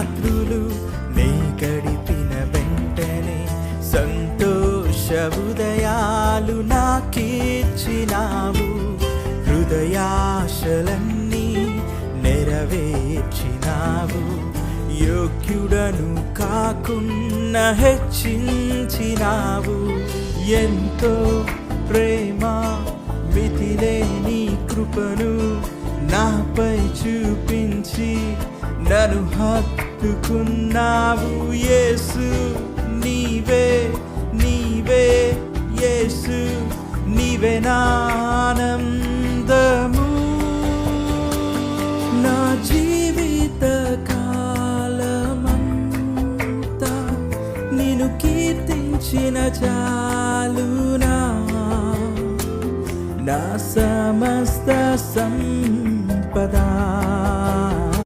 రాత్రులు నీ గడిపిన వెంటనే సంతోష ఉదయాలు నాకిచ్చినావు. హృదయాశలన్నీ నెరవేర్చినావు. యోగ్యుడను కాకున్న హెచ్చించినావు. ఎంతో ప్రేమ మితిలేని కృపను నాపై చూపించి నన్ను హత్తుకున్నావు యేసు. నీవే నీవే యేసు. నీవే నానందము. నా జీవిత కాలమంతా నేను కీర్తించిన చాలునా. నా సమస్త సం